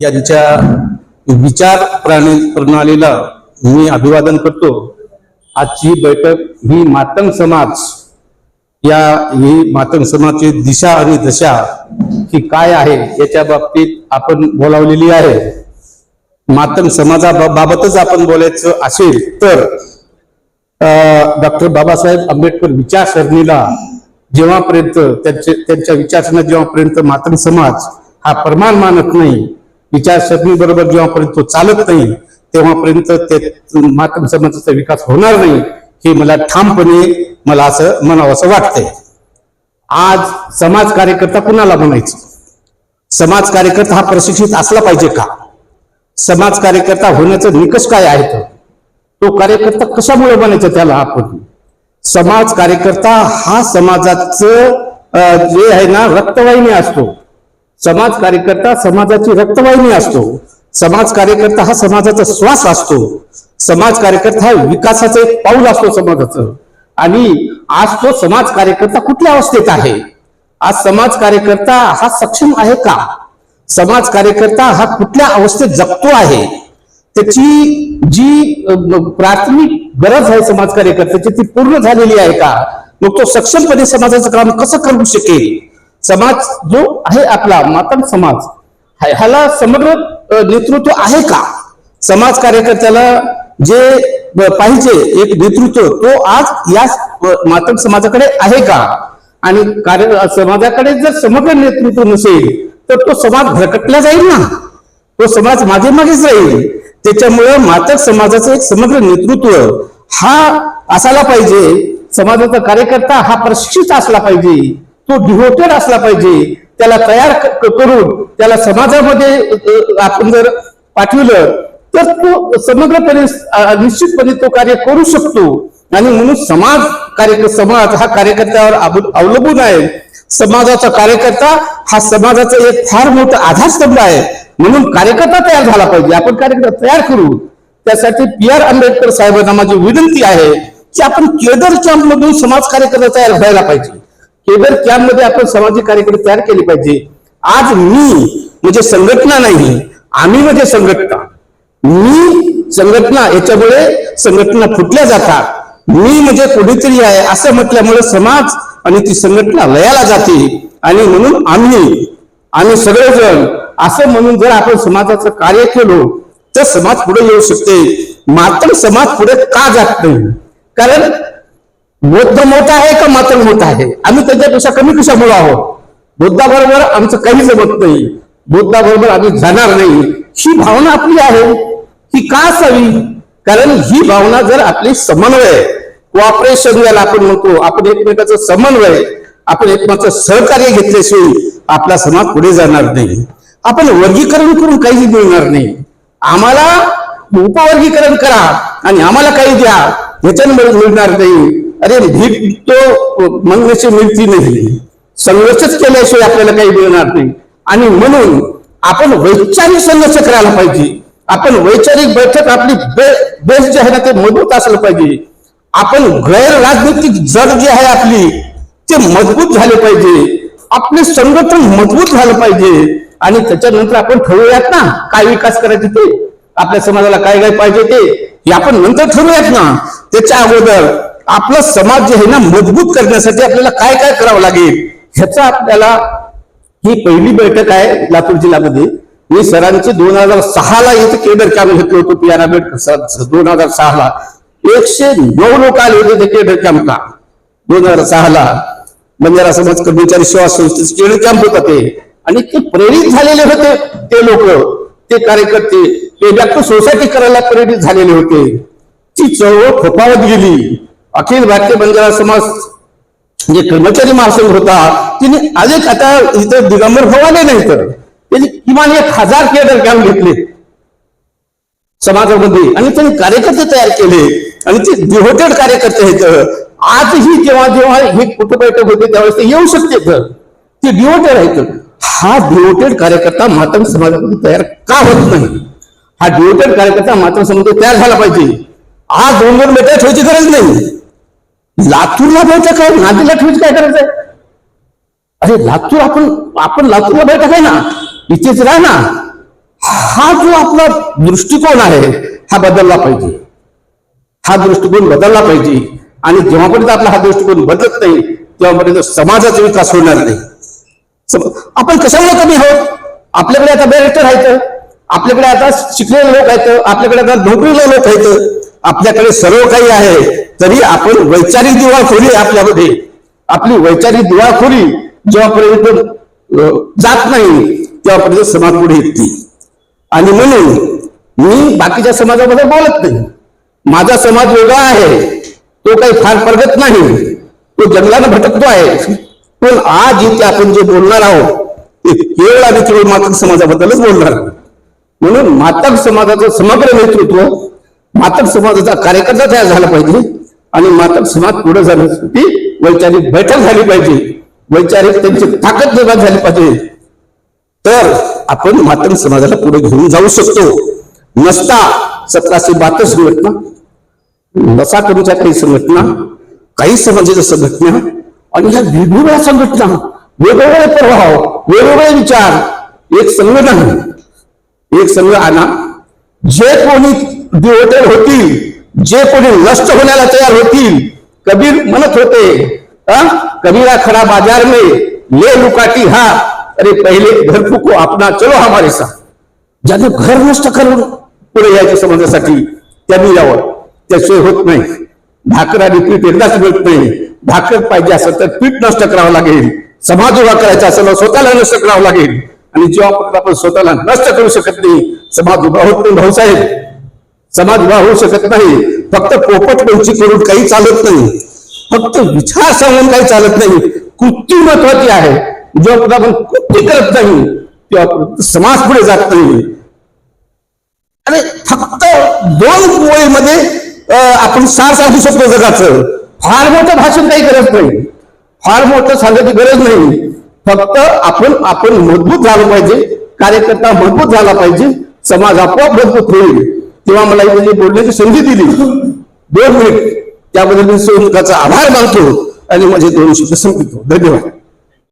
यांच्या विचार प्राणी प्रणालीला मी अभिवादन करतो. आजची बैठक ही मातंग समाज या ही मातंग समाजची दिशा आणि दशा ही काय आहे याच्या बाबतीत आपण बोलावलेली आहे. मातंग समाजाबाबतच आपण बोलायचं असेल तर डॉक्टर बाबासाहेब आंबेडकर विचारसरणीला जेव्हापर्यंत त्यांचे त्यांच्या विचारसरणीत जेव्हापर्यंत मातंग समाज हा प्रमाण मानत नाही विचारसरणी बरोबर जेव्हापर्यंत तो चालत नाही तेव्हापर्यंत ते मातम समाजाचा विकास होणार नाही हे मला ठामपणे मला असं म्हणावं असं वाटतंय. आज समाज कार्यकर्ता कुणाला म्हणायचं? समाज कार्यकर्ता हा प्रशिक्षित असला पाहिजे का? समाज कार्यकर्ता होण्याचं निकष काय आहेत? तो कार्यकर्ता कशामुळे बनायचा त्याला आपण? समाज कार्यकर्ता हा समाजाचं जे आहे ना रक्तवाहिनी असतो. समाज कार्यकर्ता समाजाची रक्तवाहिनी असतो. समाज कार्यकर्ता हा समाजाचा श्वास असतो. समाज कार्यकर्ता हा विकासाचं एक पाऊल असतो समाजाचं. आणि आज तो समाज कार्यकर्ता कुठल्या अवस्थेत आहे? आज समाज कार्यकर्ता हा सक्षम आहे का? समाज कार्यकर्ता हा कुठल्या अवस्थेत जगतो आहे? त्याची जी प्राथमिक गरज आहे समाज कार्यकर्त्याची ती पूर्ण झालेली आहे का? मग तो सक्षमपणे समाजाचं काम कसं करू शकेल? समाज जो आहे आपला मातंग समाज ह्याला समग्र नेतृत्व आहे का? समाज कार्यकर्त्याला जे पाहिजे एक नेतृत्व तो आज या मातम मातंग समाजाकडे आहे का? आणि कार्य समाजाकडे जर समग्र नेतृत्व नसेल तर तो समाज भरकटला जाईल ना? तो समाज मागे मागेच राहील त्याच्यामुळं मातक समाजाचं एक समग्र नेतृत्व हा असायला पाहिजे. समाजाचा कार्यकर्ता हा प्रशिक्षित असला पाहिजे. तो डिव्होटेड असला पाहिजे त्याला तयार करून त्याला समाजामध्ये आपण जर पाठवलं तर तो समग्रपणे निश्चितपणे तो कार्य करू शकतो. आणि म्हणून समाज कार्य समाज हा कार्यकर्त्यावर अवलंबून आहे. समाजाचा कार्यकर्ता हा समाजाचा एक फार मोठा आधारस्तंभ आहे. म्हणून कार्यकर्ता तयार झाला पाहिजे. आपण कार्यकर्ता तयार करू. त्यासाठी पी आर आंबेडकर साहेबांना माझी विनंती आहे की आपण केदरच्या मधून समाज कार्यकर्ता तयार व्हायला पाहिजे. केबल कॅम्पमध्ये आपण सामाजिक कार्यकर्ते तयार केले पाहिजे आज मी म्हणजे संघटना नाही आम्ही म्हणजे संघटना. मी संघटना याच्यामुळे संघटना फुटल्या जातात. मी म्हणजे कुठेतरी आहे असं म्हटल्यामुळे समाज आणि ती संघटना लयाला जाते. आणि म्हणून आम्ही आम्ही सगळेजण असं म्हणून जर आपण समाजाचं कार्य केलो तर समाज पुढे येऊ शकते. मात्र समाज पुढे का जात नाही? कारण बुद्ध मोठा आहे का मात्र मोठा आहे? आम्ही त्याच्यापेक्षा कमी कशामुळे आहोत? बुद्धाबरोबर आमचं काही जमत नाही. बुद्धाबरोबर आम्ही जाणार नाही. ही भावना आपली आहे. ही का असावी? कारण ही भावना जर आपली समन्वय कोऑपरेशन ज्याला आपण म्हणतो आपण एकमेकाचं समन्वय आपण एकमेकाचं सहकार्य घेतल्याशिवाय आपला समाज पुढे जाणार नाही. आपण वर्गीकरण करून काही मिळणार नाही. आम्हाला उपवर्गीकरण करा आणि आम्हाला काही द्या. ह्याच्यामुळे मिळणार नाही. अरे भीक तो मागण्याची मिळती नाही. संघर्षच केल्याशिवाय आपल्याला काही मिळणार नाही. आणि म्हणून आपण वैचारिक संघर्ष करायला पाहिजे. आपण वैचारिक बैठक आपली बेस जे आहे ना ते मजबूत असलं पाहिजे. आपण गैर जग जे आहे आपली ते मजबूत झाले पाहिजे. आपले संघटन मजबूत झालं पाहिजे. आणि त्याच्यानंतर आपण ठरवूयात ना काय विकास करायचे ते. आपल्या समाजाला काय काय पाहिजे ते हे आपण नंतर ठरवूयात ना. त्याच्या अगोदर आपला समाज जे आहे ना मजबूत करण्यासाठी आपल्याला काय काय करावं लागेल ह्याचा आपल्याला ही पहिली बैठक आहे लातूर जिल्ह्यामध्ये. मी सरांची दोन हजार सहाला इथं केडर कॅम्प घेतलं होतं पी आर आंबेडकर दोन हजार सहा ला एकशे नऊ लोक आले होते ते केडर कॅम्पला. दोन हजार सहाला. म्हणजे बंजारा समाज कर्मचारी सेवा संस्थेचे केडर कॅम्प होता ते. आणि ते प्रेरित झालेले होते ते लोक. ते कार्यकर्ते ते व्यक्त सोसायटी करायला प्रेरित झालेले होते. ती चळवळ फोपावत गेली. अखिल भारतीय बंजारा समाज जे कर्मचारी महासंघ होता तिने अनेक आता इथं दिगंबर भाऊ नाही तर त्यांनी किमान एक हजार केडर कॅम्प घेतले. समाजामध्ये. आणि त्यांनी कार्यकर्ते तयार केले. आणि ते डिव्होटेड कार्यकर्ते आहेत. आजही जेव्हा जेव्हा हे कुटुंब बैठक होते त्यावेळेस ते येऊ शकते तर. ते डिव्होटेड आहेत. हा डिव्होटेड कार्यकर्ता मातम समाजामध्ये तयार का होत नाही? हा डिव्होटेड कार्यकर्ता मातम समाजामध्ये तयार झाला पाहिजे. आज दोन दोन बैठक ठेवायची गरज नाही. लातूरला बैठक आहे नांदेडला ठेवीत काय करायचंय? अरे लातूर आपण आपण लातूरला बैठक आहे ना? इथेच राह ना. हा जो आपला दृष्टिकोन आहे हा बदलला पाहिजे. हा दृष्टिकोन बदलला पाहिजे. आणि जेव्हापर्यंत आपला हा दृष्टिकोन बदलत नाही तेव्हापर्यंत समाजाचा विकास होणार नाही. आपण कशामुळे कमी आहोत? आपल्याकडे आता डायरेक्टर आहेत. आपल्याकडे आता शिकलेले लोक आहेत. आपल्याकडे आता नोकरीला लोक आहेत. आपल्याकडे सर्व काही आहे. तरी आपण वैचारिक दिवाळखोरी आहे आपल्यामध्ये. आपली वैचारिक दिवाळखोरी जेव्हापर्यंत जात नाही तेव्हापर्यंत समाज पुढे येत नाही. आणि म्हणून मी बाकीच्या समाजाबद्दल बोलत नाही. माझा समाज वेगळा आहे. तो काही फार प्रगत नाही. तो जंगलानं भटकतो आहे. पण आज इथे आपण जे बोलणार आहोत ते केवळ आणि केवळ मातक समाजाबद्दलच बोलणार. म्हणून मातक समाजाचं समग्र नेतृत्व मातक समाजाचा कार्यकर्ता तयार झाला पाहिजे. आणि मातक समाज पुढे जाण्यासाठी वैचारिक बैठक झाली पाहिजे. वैचारिक त्यांची ताकद निर्माण झाली पाहिजे. तर आपण मातक समाजाला पुढे घेऊन जाऊ शकतो. नसता सतराशे बहात्तर संघटना नसा करूच्या काही संघटना काही समाजाच्या संघटना आणि ह्या वेगवेगळ्या संघटना वेगवेगळे प्रभाव वेगवेगळे विचार एक संघ नाही. एक संघ आणा जे कोणी डिवोटेड होतील. जे कोणी नष्ट होण्याला तयार होतील. कबीर म्हणत होते अं? कबीरा खडा बाजार में ले लुकाटी हा. अरे पहिले घर फुको आपना चलो हमारे साथ ज्याने घर नष्ट करून पुढे यायच्या समाजासाठी त्यांनी यावं. त्याशिवाय होत नाही. भाकर आणि पीठ एकदाच मिळत नाही. भाकर पाहिजे असेल तर पीठ नष्ट करावं लागेल. समाज उभा करायचा असेल तर स्वतःला नष्ट करावं लागेल. आणि जेव्हा आपण स्वतःला नष्ट करू शकत नाही समाज उभा होत नाही भाऊसाहेब समाज उभा होऊ शकत नाही. फक्त पोपट पंची करून काही चालत नाही. फक्त विचार सांगून काही चालत नाही. कृती महत्वाची आहे. जेव्हा आपण कृती करत नाही तेव्हा समाज पुढे जात नाही. अरे फक्त दोन ओळीमध्ये अं, आपण सार सांगू शकतो जगाचं. फार मोठं भाषण काही गरज नाही. फार मोठं सांगायची गरज नाही. फक्त आपण आपण मजबूत झालं पाहिजे. कार्यकर्ता मजबूत झाला पाहिजे. समाज आपोआप मजबूत होईल. तेव्हा मला म्हणजे बोलण्याची संधी दिली. दोन मिनिट त्याबद्दल मी सोनकाचा आभार मानतो आणि माझे दोन शब्द संपितो धन्यवाद.